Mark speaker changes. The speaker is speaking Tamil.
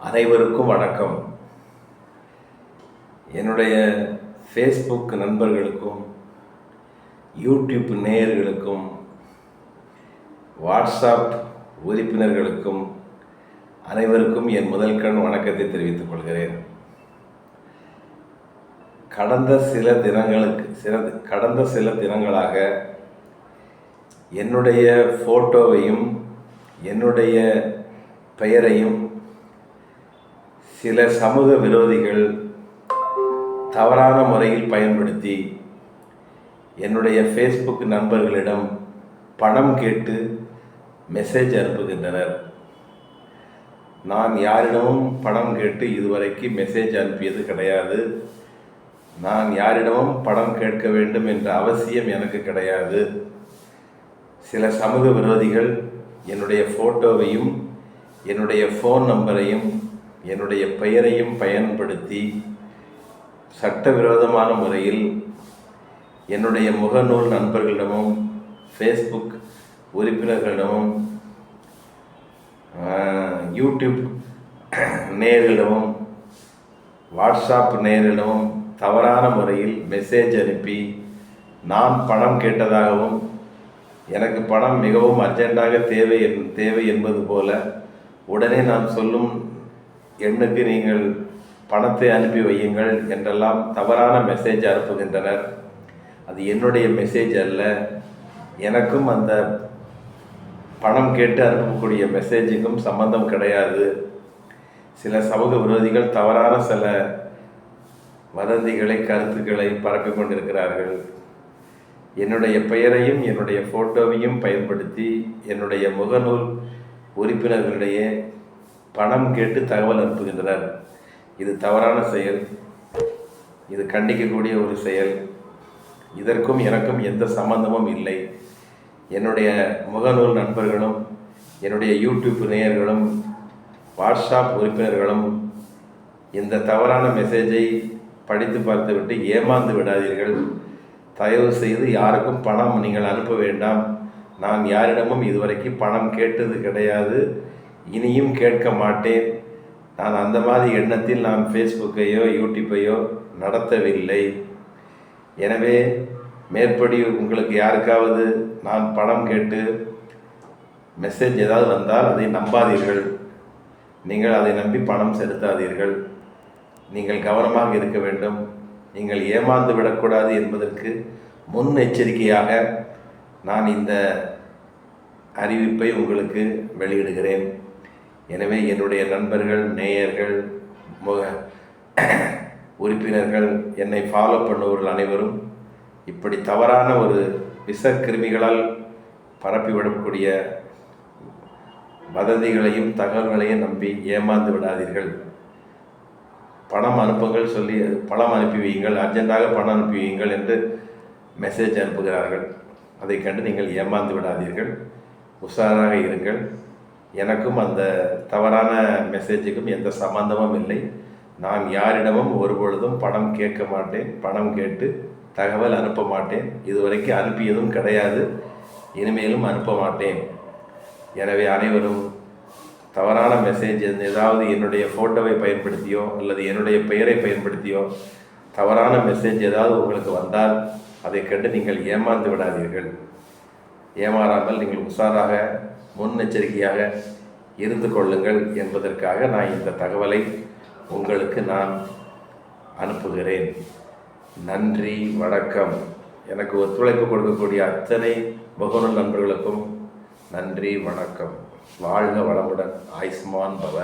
Speaker 1: அனைவருக்கும் வணக்கம். என்னுடைய ஃபேஸ்புக் நண்பர்களுக்கும் யூடியூப் நேயர்களுக்கும் வாட்ஸ்அப் உறுப்பினர்களுக்கும் அனைவருக்கும் என் முதல் கண் வணக்கத்தை தெரிவித்துக் கொள்கிறேன். கடந்த சில தினங்களுக்கு சில கடந்த சில தினங்களாக என்னுடைய ஃபோட்டோவையும் என்னுடைய பெயரையும் சில சமூக விரோதிகள் தவறான முறையில் பயன்படுத்தி என்னுடைய ஃபேஸ்புக் நண்பர்களிடம் பணம் கேட்டு மெசேஜ் அனுப்புகின்றனர். நான் யாரிடமும் பணம் கேட்டு இதுவரைக்கும் மெசேஜ் அனுப்பியது கிடையாது. நான் யாரிடமும் பணம் கேட்க வேண்டும் என்ற அவசியம் எனக்கு கிடையாது. சில சமூக விரோதிகள் என்னுடைய ஃபோட்டோவையும் என்னுடைய ஃபோன் நம்பரையும் என்னுடைய பெயரையும் பயன்படுத்தி சட்டவிரோதமான முறையில் என்னுடைய முகநூல் நண்பர்களிடமும் ஃபேஸ்புக் உறுப்பினர்களிடமும் யூடியூப் நேயர்களிடமும் வாட்ஸ்அப் நேரிடமும் தவறான முறையில் மெசேஜ் அனுப்பி நான் பணம் கேட்டதாகவும் எனக்கு பணம் மிகவும் அர்ஜென்ட்டாக தேவை என் தேவை என்பது போல உடனே நான் சொல்லும் எண்ணுக்கு நீங்கள் பணத்தை அனுப்பி வையுங்கள் என்றெல்லாம் தவறான மெசேஜ் அனுப்புகின்றனர். அது என்னுடைய மெசேஜ் அல்ல. எனக்கும் அந்த பணம் கேட்டு அனுப்பக்கூடிய மெசேஜுக்கும் சம்பந்தம் கிடையாது. சில சமூக விரோதிகள் தவறான சில வதந்திகளை கருத்துக்களை பரப்பி கொண்டிருக்கிறார்கள். என்னுடைய பெயரையும் என்னுடைய ஃபோட்டோவையும் பயன்படுத்தி என்னுடைய முகநூல் உறுப்பினர்களிடையே பணம் கேட்டு தகவல் அனுப்புகின்றனர். இது தவறான செயல். இது கண்டிக்கக்கூடிய ஒரு செயல். இதற்கும் எனக்கும் எந்த சம்பந்தமும் இல்லை. என்னுடைய முகநூல் நண்பர்களும் என்னுடைய யூடியூப் நேயர்களும் வாட்ஸ்அப் உறுப்பினர்களும் இந்த தவறான மெசேஜை படித்து பார்த்துவிட்டு ஏமாந்து விடாதீர்கள். தயவு செய்து யாருக்கும் பணம் நீங்கள் அனுப்ப வேண்டாம். நான் யாரிடமும் இதுவரைக்கும் பணம் கேட்டது கிடையாது. இனியும் கேட்க மாட்டேன். நான் அந்த மாதிரி எண்ணத்தில் நான் ஃபேஸ்புக்கையோ யூடியூப்பையோ நடத்தவில்லை. எனவே மேற்படி உங்களுக்கு யாருக்காவது நான் பணம் கேட்டு மெசேஜ் ஏதாவது வந்தால் அதை நம்பாதீர்கள். நீங்கள் அதை நம்பி பணம் செலுத்தாதீர்கள். நீங்கள் கவனமாக இருக்க வேண்டும். நீங்கள் ஏமாந்து விடக்கூடாது என்பதற்கு முன் எச்சரிக்கையாக நான் இந்த அறிவிப்பை உங்களுக்கு வெளியிடுகிறேன். எனவே என்னுடைய நண்பர்கள் நேயர்கள் முக உறுப்பினர்கள் என்னை ஃபாலோ பண்ணுபவர்கள் அனைவரும் இப்படி தவறான ஒரு விஷக்கிருமிகளால் பரப்பிவிடக்கூடிய வதந்திகளையும் தகவல்களையும் நம்பி ஏமாந்து விடாதீர்கள். பணம் அனுப்புங்கள் சொல்லி பணம் அனுப்பி வையுங்கள் அர்ஜென்ட்டாக பணம் அனுப்பி வையுங்கள் என்று மெசேஜ் அனுப்புகிறார்கள். அதை கண்டு நீங்கள் ஏமாந்து விடாதீர்கள். உஷாராக இருங்கள். எனக்கும் அந்த தவறான மெசேஜுக்கும் எந்த சம்பந்தமும் இல்லை. நான் யாரிடமும் ஒருபொழுதும் பணம் கேட்க மாட்டேன். பணம் கேட்டு தகவல் அனுப்ப மாட்டேன். இதுவரைக்கும் அனுப்பியதும் கிடையாது. இனிமேலும் அனுப்ப மாட்டேன். எனவே அனைவரும் தவறான மெசேஜ் ஏதாவது என்னுடைய ஃபோட்டோவை பயன்படுத்தியோ அல்லது என்னுடைய பெயரை பயன்படுத்தியோ தவறான மெசேஜ் ஏதாவது உங்களுக்கு வந்தால் அதை கண்டு நீங்கள் ஏமாந்து விடாதீர்கள். ஏமாறாமல் நீங்கள் உஷாராக முன்னெச்சரிக்கையாக இருந்து கொள்ளுங்கள் என்பதற்காக நான் இந்த தகவலை உங்களுக்கு நான் அனுப்புகிறேன். நன்றி வணக்கம். எனக்கு ஒத்துழைப்பு கொடுக்கக்கூடிய அத்தனை முகநூல் நண்பர்களுக்கும் நன்றி வணக்கம். வாழ்க வளமுடன் ஆயுஷ்மான் பவ